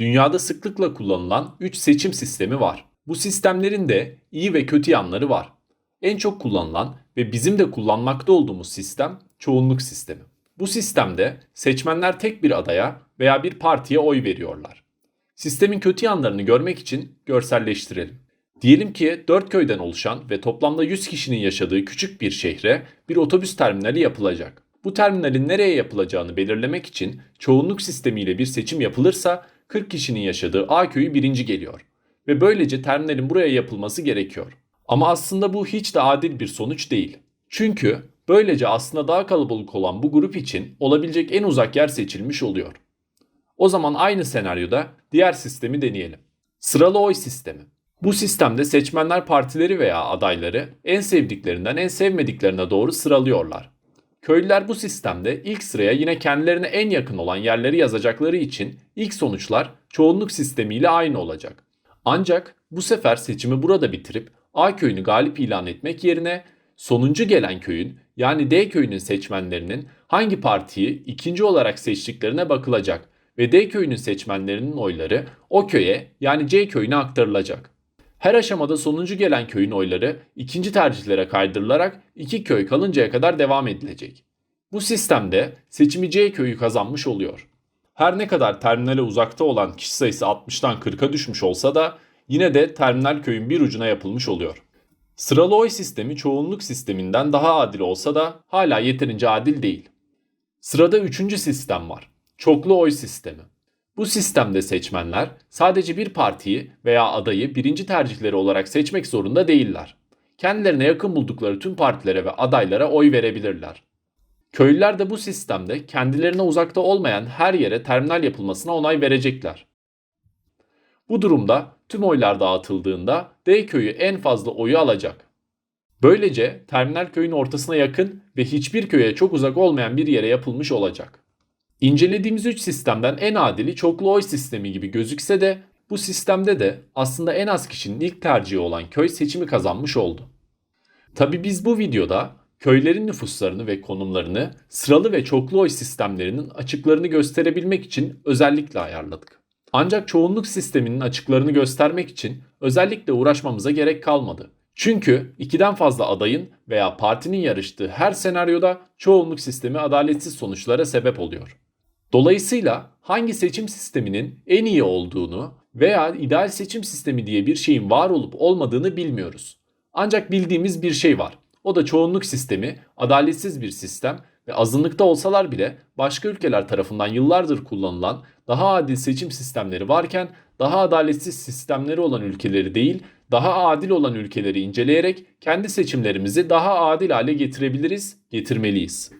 Dünyada sıklıkla kullanılan 3 seçim sistemi var. Bu sistemlerin de iyi ve kötü yanları var. En çok kullanılan ve bizim de kullanmakta olduğumuz sistem çoğunluk sistemi. Bu sistemde seçmenler tek bir adaya veya bir partiye oy veriyorlar. Sistemin kötü yanlarını görmek için görselleştirelim. Diyelim ki 4 köyden oluşan ve toplamda 100 kişinin yaşadığı küçük bir şehre bir otobüs terminali yapılacak. Bu terminalin nereye yapılacağını belirlemek için çoğunluk sistemiyle bir seçim yapılırsa 40 kişinin yaşadığı A köyü birinci geliyor ve böylece terminalin buraya yapılması gerekiyor. Ama aslında bu hiç de adil bir sonuç değil. Çünkü böylece aslında daha kalabalık olan bu grup için olabilecek en uzak yer seçilmiş oluyor. O zaman aynı senaryoda diğer sistemi deneyelim. Sıralı oy sistemi. Bu sistemde seçmenler partileri veya adayları en sevdiklerinden en sevmediklerine doğru sıralıyorlar. Köylüler bu sistemde ilk sıraya yine kendilerine en yakın olan yerleri yazacakları için ilk sonuçlar çoğunluk sistemiyle aynı olacak. Ancak bu sefer seçimi burada bitirip A köyünü galip ilan etmek yerine sonuncu gelen köyün yani D köyünün seçmenlerinin hangi partiyi ikinci olarak seçtiklerine bakılacak ve D köyünün seçmenlerinin oyları o köye yani C köyüne aktarılacak. Her aşamada sonuncu gelen köyün oyları ikinci tercihlere kaydırılarak iki köy kalıncaya kadar devam edilecek. Bu sistemde seçimi C köyü kazanmış oluyor. Her ne kadar terminale uzakta olan kişi sayısı 60'tan 40'a düşmüş olsa da yine de terminal köyün bir ucuna yapılmış oluyor. Sıralı oy sistemi çoğunluk sisteminden daha adil olsa da hala yeterince adil değil. Sırada üçüncü sistem var. Çoklu oy sistemi. Bu sistemde seçmenler sadece bir partiyi veya adayı birinci tercihleri olarak seçmek zorunda değiller. Kendilerine yakın buldukları tüm partilere ve adaylara oy verebilirler. Köylüler de bu sistemde kendilerine uzakta olmayan her yere terminal yapılmasına onay verecekler. Bu durumda tüm oylar dağıtıldığında D köyü en fazla oyu alacak. Böylece terminal köyün ortasına yakın ve hiçbir köye çok uzak olmayan bir yere yapılmış olacak. İncelediğimiz 3 sistemden en adili çoklu oy sistemi gibi gözükse de bu sistemde de aslında en az kişinin ilk tercihi olan köy seçimi kazanmış oldu. Tabi biz bu videoda köylerin nüfuslarını ve konumlarını sıralı ve çoklu oy sistemlerinin açıklarını gösterebilmek için özellikle ayarladık. Ancak çoğunluk sisteminin açıklarını göstermek için özellikle uğraşmamıza gerek kalmadı. Çünkü ikiden fazla adayın veya partinin yarıştığı her senaryoda çoğunluk sistemi adaletsiz sonuçlara sebep oluyor. Dolayısıyla hangi seçim sisteminin en iyi olduğunu veya ideal seçim sistemi diye bir şeyin var olup olmadığını bilmiyoruz. Ancak bildiğimiz bir şey var. O da çoğunluk sistemi adaletsiz bir sistem ve azınlıkta olsalar bile başka ülkeler tarafından yıllardır kullanılan daha adil seçim sistemleri varken daha adaletsiz sistemleri olan ülkeleri değil, daha adil olan ülkeleri inceleyerek kendi seçimlerimizi daha adil hale getirebiliriz, getirmeliyiz.